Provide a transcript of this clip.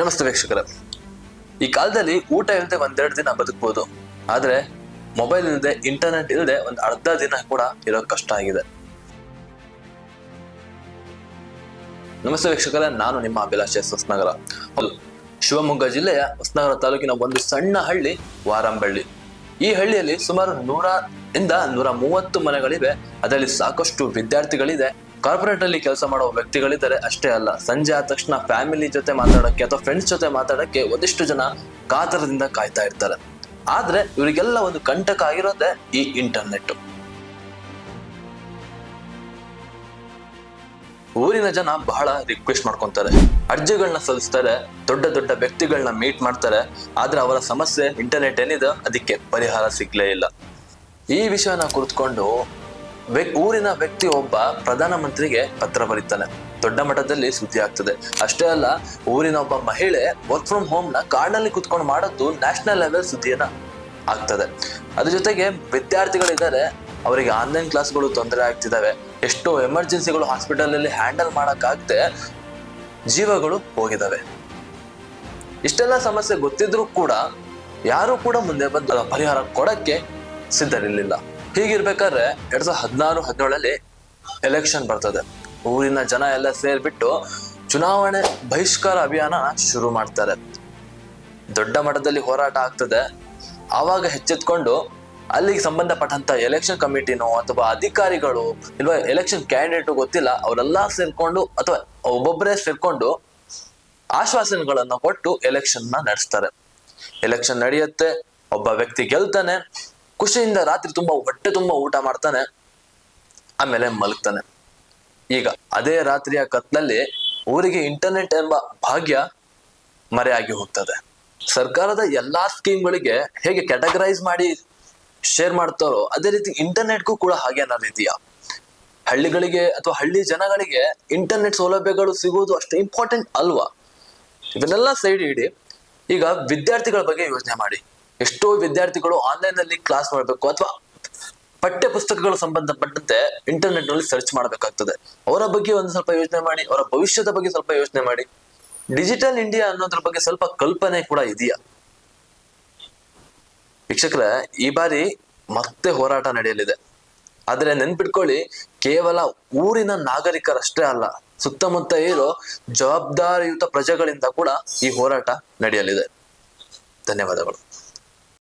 ನಮಸ್ತೆ ವೀಕ್ಷಕರ. ಈ ಕಾಲದಲ್ಲಿ ಊಟ ಇಲ್ಲದೆ ಒಂದೆರಡು ದಿನ ಬದುಕಬಹುದು ಆದ್ರೆ ಮೊಬೈಲ್ ಇಲ್ಲದೆ ಇಂಟರ್ನೆಟ್ ಇಲ್ಲದೆ ಒಂದ್ ಅರ್ಧ ದಿನ ಕೂಡ ಇರೋ ಕಷ್ಟ ಆಗಿದೆ. ನಮಸ್ತೆ ವೀಕ್ಷಕರ, ನಾನು ನಿಮ್ಮ ಅಭಿಲಾಷ್ ಎಸ್ ಹೊಸನಗರ. ಹೌದು, ಶಿವಮೊಗ್ಗ ಜಿಲ್ಲೆಯ ಹೊಸನಗರ ತಾಲೂಕಿನ ಒಂದು ಸಣ್ಣ ಹಳ್ಳಿ, ವಾರಂಬಳ್ಳಿ. ಈ ಹಳ್ಳಿಯಲ್ಲಿ ಸುಮಾರು ನೂರ ಇಂದ ನೂರ ಮೂವತ್ತು ಮನೆಗಳಿವೆ. ಅದರಲ್ಲಿ ಸಾಕಷ್ಟು ವಿದ್ಯಾರ್ಥಿಗಳಿದೆ ಕಾರ್ಪೊರೇಟ್ ಅಲ್ಲಿ ಕೆಲಸ ಮಾಡುವ ವ್ಯಕ್ತಿಗಳಿದ್ದಾರೆ, ಅಷ್ಟೇ ಅಲ್ಲ. ಸಂಜೆ ಆದ ತಕ್ಷಣ ಫ್ಯಾಮಿಲಿ ಜೊತೆ ಮಾತಾಡಕ್ಕೆ ಅಥವಾ ಫ್ರೆಂಡ್ಸ್ ಜೊತೆ ಮಾತಾಡಕ್ಕೆ ಒಂದಿಷ್ಟು ಜನ ಕಾತರದಿಂದ ಕಾಯ್ತಾ ಇರ್ತಾರೆ. ಆದ್ರೆ ಇವರಿಗೆಲ್ಲ ಒಂದು ಕಂಟಕ ಆಗಿರೋದೇ ಈ ಇಂಟರ್ನೆಟ್ ಊರಿನ ಜನ ಬಹಳ ರಿಕ್ವೆಸ್ಟ್ ಮಾಡ್ಕೊಂತಾರೆ. ಅರ್ಜಿಗಳನ್ನ ಸಲ್ಲಿಸ್ತಾರೆ, ದೊಡ್ಡ ದೊಡ್ಡ ವ್ಯಕ್ತಿಗಳನ್ನ ಮೀಟ್ ಮಾಡ್ತಾರೆ. ಆದ್ರೆ ಅವರ ಸಮಸ್ಯೆ ಇಂಟರ್ನೆಟ್ ಏನಿದೆ, ಅದಕ್ಕೆ ಪರಿಹಾರ ಸಿಗ್ಲೇ ಇಲ್ಲ. ಈ ವಿಷಯನ ಕುರಿತುಕೊಂಡು ಊರಿನ ವ್ಯಕ್ತಿ ಒಬ್ಬ ಪ್ರಧಾನಮಂತ್ರಿಗೆ ಪತ್ರ ಬರೀತಾನೆ. ದೊಡ್ಡ ಮಟ್ಟದಲ್ಲಿ ಸುದ್ದಿ ಆಗ್ತದೆ. ಅಷ್ಟೇ ಅಲ್ಲ, ಊರಿನ ಒಬ್ಬ ಮಹಿಳೆ ವರ್ಕ್ ಫ್ರಮ್ ಹೋಮ್ನ ಕಾಡಿನಲ್ಲಿ ಕುತ್ಕೊಂಡು ಮಾಡೋದು ನ್ಯಾಷನಲ್ ಲೆವೆಲ್ ಸುದ್ದಿಯನ್ನ ಆಗ್ತದೆ. ಅದ್ರ ಜೊತೆಗೆ ವಿದ್ಯಾರ್ಥಿಗಳಿದ್ದಾರೆ. ಅವರಿಗೆ ಆನ್ಲೈನ್ ಕ್ಲಾಸ್ಗಳು ತೊಂದರೆ ಆಗ್ತಿದ್ದಾವೆ. ಎಷ್ಟೋ ಎಮರ್ಜೆನ್ಸಿಗಳು ಹಾಸ್ಪಿಟಲ್ ಅಲ್ಲಿ ಹ್ಯಾಂಡಲ್ ಮಾಡೋಕ್ಕಾಗದೆ ಜೀವಗಳು ಹೋಗಿದ್ದಾವೆ. ಇಷ್ಟೆಲ್ಲ ಸಮಸ್ಯೆ ಗೊತ್ತಿದ್ರೂ ಕೂಡ ಯಾರು ಕೂಡ ಮುಂದೆ ಬಂದು ಪರಿಹಾರ ಕೊಡಕ್ಕೆ ಸಿದ್ಧರಿರ್ಲಿಲ್ಲ. ಹೀಗಿರ್ಬೇಕಾದ್ರೆ ಎರಡ್ ಸಾವಿರದ ಹದಿನಾರು, ಹದಿನೇಳಲ್ಲಿ ಎಲೆಕ್ಷನ್ ಬರ್ತದೆ. ಊರಿನ ಜನ ಎಲ್ಲ ಸೇರ್ಬಿಟ್ಟು ಚುನಾವಣೆ ಬಹಿಷ್ಕಾರ ಅಭಿಯಾನ ಶುರು ಮಾಡ್ತಾರೆ. ದೊಡ್ಡ ಮಟ್ಟದಲ್ಲಿ ಹೋರಾಟ ಆಗ್ತದೆ. ಆವಾಗ ಹೆಚ್ಚೆತ್ಕೊಂಡು ಅಲ್ಲಿಗೆ ಸಂಬಂಧಪಟ್ಟಂತ ಎಲೆಕ್ಷನ್ ಕಮಿಟಿನೋ ಅಥವಾ ಅಧಿಕಾರಿಗಳು ಇಲ್ವಾ ಎಲೆಕ್ಷನ್ ಕ್ಯಾಂಡಿಡೇಟ್ ಗೊತ್ತಿಲ್ಲ, ಅವರೆಲ್ಲ ಸೇರ್ಕೊಂಡು ಅಥವಾ ಒಬ್ಬೊಬ್ಬರೇ ಸೇರ್ಕೊಂಡು ಆಶ್ವಾಸನೆಗಳನ್ನು ಕೊಟ್ಟು ಎಲೆಕ್ಷನ್ ನಡೆಸ್ತಾರೆ. ಎಲೆಕ್ಷನ್ ನಡೆಯುತ್ತೆ, ಒಬ್ಬ ವ್ಯಕ್ತಿ ಗೆಲ್ತಾನೆ ಖುಷಿಯಿಂದ ರಾತ್ರಿ ತುಂಬಾ ಹೊಟ್ಟೆ ತುಂಬಾ ಊಟ ಮಾಡ್ತಾನೆ, ಆಮೇಲೆ ಮಲಗ್ತಾನೆ. ಈಗ ಅದೇ ರಾತ್ರಿಯ ಕತ್ತಲಲ್ಲಿ ಊರಿಗೆ ಇಂಟರ್ನೆಟ್ ಎಂಬ ಭಾಗ್ಯ ಮರೆಯಾಗಿ ಹೋಗ್ತದೆ. ಸರ್ಕಾರದ ಎಲ್ಲಾ ಸ್ಕೀಮ್ಗಳಿಗೆ ಹೇಗೆ ಕ್ಯಾಟಗರೈಸ್ ಮಾಡಿ ಶೇರ್ ಮಾಡ್ತಾರೋ, ಅದೇ ರೀತಿ ಇಂಟರ್ನೆಟ್ಗೂ ಕೂಡ ಹಾಗೆ ಏನಾದ್ರು ರೀತಿಯ. ಹಳ್ಳಿಗಳಿಗೆ ಅಥವಾ ಹಳ್ಳಿ ಜನಗಳಿಗೆ ಇಂಟರ್ನೆಟ್ ಸೌಲಭ್ಯಗಳು ಸಿಗುವುದು ಅಷ್ಟು ಇಂಪಾರ್ಟೆಂಟ್ ಅಲ್ವಾ? ಇದನ್ನೆಲ್ಲ ಸೈಡ್ ಇಡಿ. ಈಗ ವಿದ್ಯಾರ್ಥಿಗಳ ಬಗ್ಗೆ ಯೋಚನೆ ಮಾಡಿ. ಎಷ್ಟೋ ವಿದ್ಯಾರ್ಥಿಗಳು ಆನ್ಲೈನ್ನಲ್ಲಿ ಕ್ಲಾಸ್ ಮಾಡಬೇಕು ಅಥವಾ ಪಠ್ಯ ಪುಸ್ತಕಗಳು ಸಂಬಂಧಪಟ್ಟಂತೆ ಇಂಟರ್ನೆಟ್ನಲ್ಲಿ ಸರ್ಚ್ ಮಾಡಬೇಕಾಗ್ತದೆ. ಅವರ ಬಗ್ಗೆ ಒಂದು ಸ್ವಲ್ಪ ಯೋಚನೆ ಮಾಡಿ, ಅವರ ಭವಿಷ್ಯದ ಬಗ್ಗೆ ಸ್ವಲ್ಪ ಯೋಚನೆ ಮಾಡಿ. ಡಿಜಿಟಲ್ ಇಂಡಿಯಾ ಅನ್ನೋದ್ರ ಬಗ್ಗೆ ಸ್ವಲ್ಪ ಕಲ್ಪನೆ ಕೂಡ ಇದೆಯಾ? ಶಿಕ್ಷಕರ ಈ ಬಾರಿ ಮತ್ತೆ ಹೋರಾಟ ನಡೆಯಲಿದೆ. ಆದ್ರೆ ನೆನ್ಪಿಟ್ಕೊಳ್ಳಿ, ಕೇವಲ ಊರಿನ ನಾಗರಿಕರಷ್ಟೇ ಅಲ್ಲ, ಸುತ್ತಮುತ್ತ ಇರೋ ಜವಾಬ್ದಾರಿಯುತ ಪ್ರಜೆಗಳಿಂದ ಕೂಡ ಈ ಹೋರಾಟ ನಡೆಯಲಿದೆ. ಧನ್ಯವಾದಗಳು.